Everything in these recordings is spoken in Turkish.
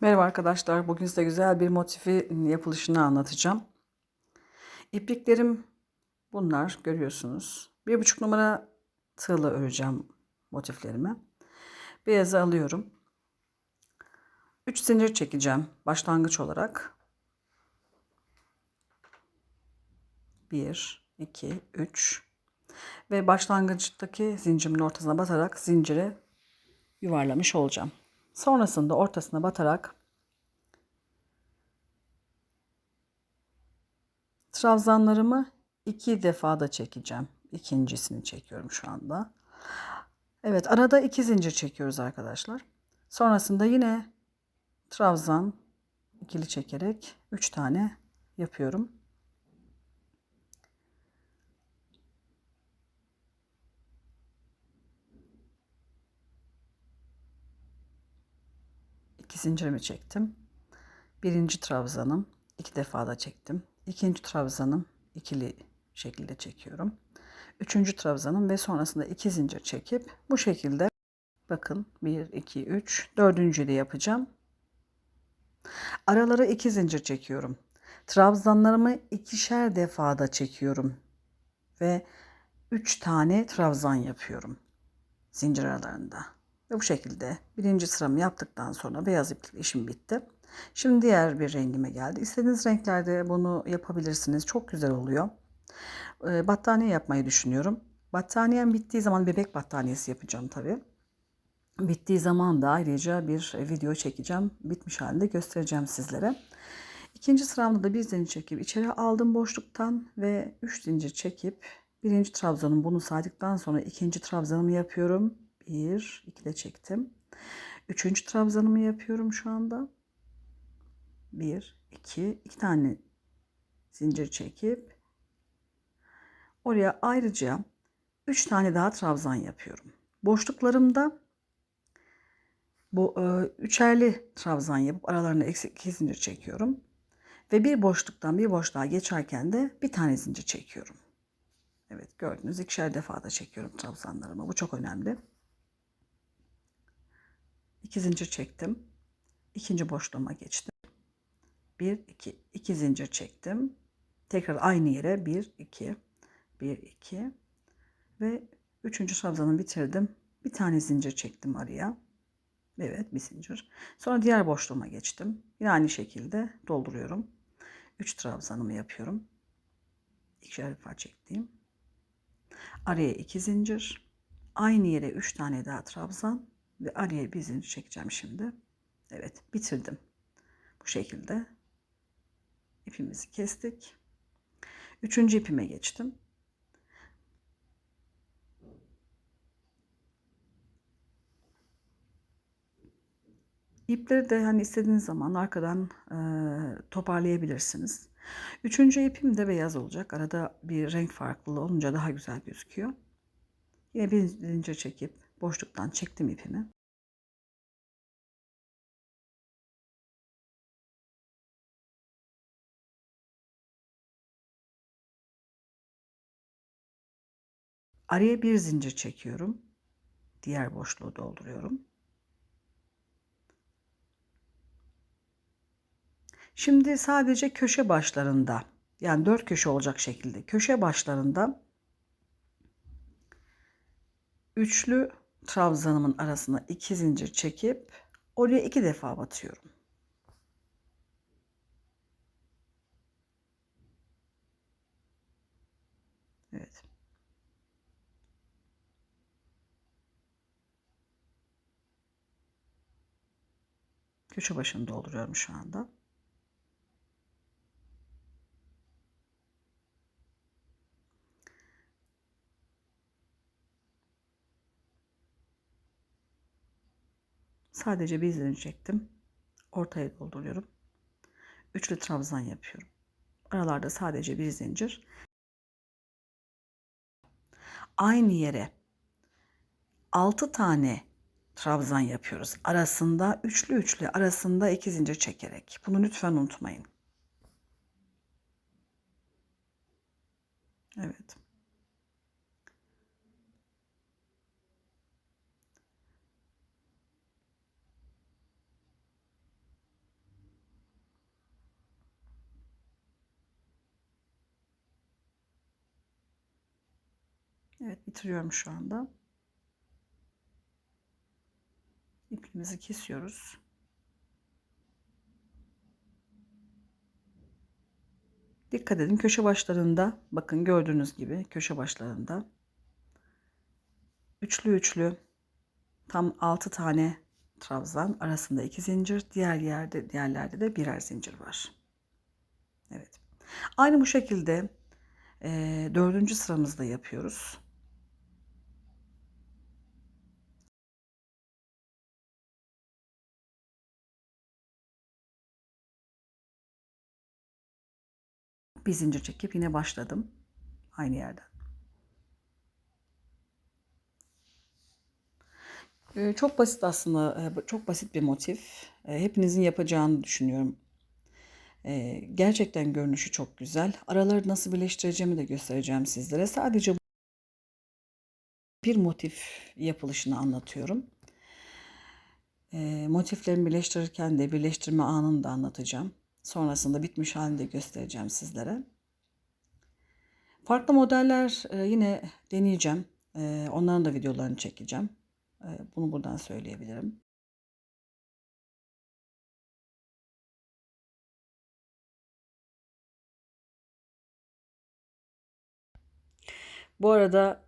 Merhaba arkadaşlar. Bugün size güzel bir motifi yapılışını anlatacağım. İpliklerim bunlar görüyorsunuz. Bir buçuk numara tığla öreceğim motiflerimi. Beyazı alıyorum. 3 zincir çekeceğim başlangıç olarak. 1, 2, 3 ve başlangıçtaki zincirimin ortasına batarak zinciri yuvarlamış olacağım. Sonrasında ortasına batarak trabzanlarımı iki defa da çekeceğim. İkincisini çekiyorum şu anda. Evet arada iki zincir çekiyoruz arkadaşlar. Sonrasında yine trabzan ikili çekerek üç tane yapıyorum. İki zincirimi çektim. Birinci trabzanım iki defa da çektim. İkinci trabzanım ikili şekilde çekiyorum. Üçüncü trabzanım ve sonrasında iki zincir çekip bu şekilde bakın 1 2 3 dördüncüyü de yapacağım. Aralara iki zincir çekiyorum. Trabzanlarımı ikişer defada çekiyorum ve üç tane trabzan yapıyorum zincir aralarında. Ve bu şekilde birinci sıramı yaptıktan sonra beyaz iplikle işim bitti. Şimdi diğer bir rengime geldi. İstediğiniz renklerde bunu yapabilirsiniz. Çok güzel oluyor. Ee, battaniye yapmayı düşünüyorum. Battaniyem bittiği zaman bebek battaniyesi yapacağım tabii. Bittiği zaman da ayrıca bir video çekeceğim. Bitmiş halinde göstereceğim sizlere. İkinci sıramda da bir zincir çekip içeri aldım boşluktan ve üç zincir çekip birinci trabzanım bunu saydıktan sonra ikinci trabzanımı yapıyorum. Bir, iki de çektim. Üçüncü trabzanımı yapıyorum şu anda. Bir, iki, iki tane zincir çekip oraya ayrıca üç tane daha trabzan yapıyorum. Boşluklarımda bu e, üçerli trabzan yapıp aralarına eksik iki zincir çekiyorum. Ve bir boşluktan bir boşluğa geçerken de bir tane zincir çekiyorum. Evet gördünüz ikişer defa da çekiyorum trabzanlarımı. Bu çok önemli. İki zincir çektim. İkinci boşluğuma geçtim. Bir, iki, iki zincir çektim. Tekrar aynı yere bir, iki, bir, iki ve üçüncü trabzanı bitirdim. Bir tane zincir çektim araya. Evet bir zincir. Sonra diğer boşluğuma geçtim. Yine aynı şekilde dolduruyorum. 3 trabzanımı yapıyorum. İkişer defa çektiğim. Araya 2 zincir. Aynı yere 3 tane daha trabzan ve araya bir zincir çekeceğim şimdi. Evet bitirdim. Bu şekilde ipimizi kestik. Üçüncü ipime geçtim. İpleri de hani istediğiniz zaman arkadan e, toparlayabilirsiniz. Üçüncü ipim de beyaz olacak. Arada bir renk farklılığı olunca daha güzel gözüküyor. Yine bir zincir çekip boşluktan çektim ipimi. Araya bir zincir çekiyorum. Diğer boşluğu dolduruyorum. Şimdi sadece köşe başlarında yani dört köşe olacak şekilde köşe başlarında üçlü trabzanımın arasına iki zincir çekip oraya iki defa batıyorum. Evet. Köşe başını dolduruyorum şu anda. Sadece bir çektim. Ortaya dolduruyorum. Üçlü trabzan yapıyorum. Aralarda sadece bir zincir. Aynı yere 6 tane trabzan yapıyoruz. Arasında üçlü üçlü arasında iki zincir çekerek. Bunu lütfen unutmayın. Evet. Evet bitiriyorum şu anda. İpimizi kesiyoruz. Dikkat edin köşe başlarında bakın gördüğünüz gibi köşe başlarında üçlü üçlü tam 6 tane trabzan arasında iki zincir diğer yerde diğerlerde de birer zincir var. Evet. Aynı bu şekilde e, dördüncü sıramızda yapıyoruz. Bir zincir çekip yine başladım. Aynı yerden. Ee, Çok basit aslında, e, çok basit bir motif. E, Hepinizin yapacağını düşünüyorum. E, Gerçekten görünüşü çok güzel. Araları nasıl birleştireceğimi de göstereceğim sizlere. Sadece bir motif yapılışını anlatıyorum. Motiflerimi birleştirirken de birleştirme anını da anlatacağım. Sonrasında bitmiş halini de göstereceğim sizlere. Farklı modeller e, yine deneyeceğim. E, Onların da videolarını çekeceğim. E, Bunu buradan söyleyebilirim. Bu arada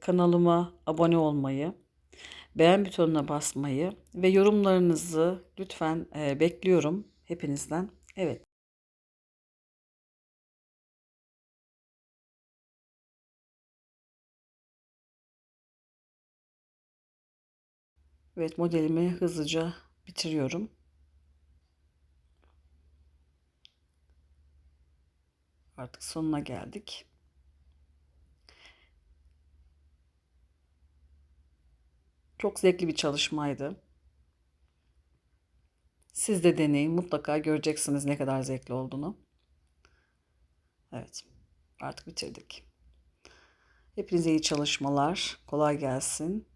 kanalıma abone olmayı, beğen butonuna basmayı ve yorumlarınızı lütfen bekliyorum hepinizden. Evet. Evet modelimi hızlıca bitiriyorum. Artık sonuna geldik. Çok zevkli bir çalışmaydı. Siz de deneyin. Mutlaka göreceksiniz ne kadar zevkli olduğunu. Evet. Artık bitirdik. Hepinize iyi çalışmalar. Kolay gelsin.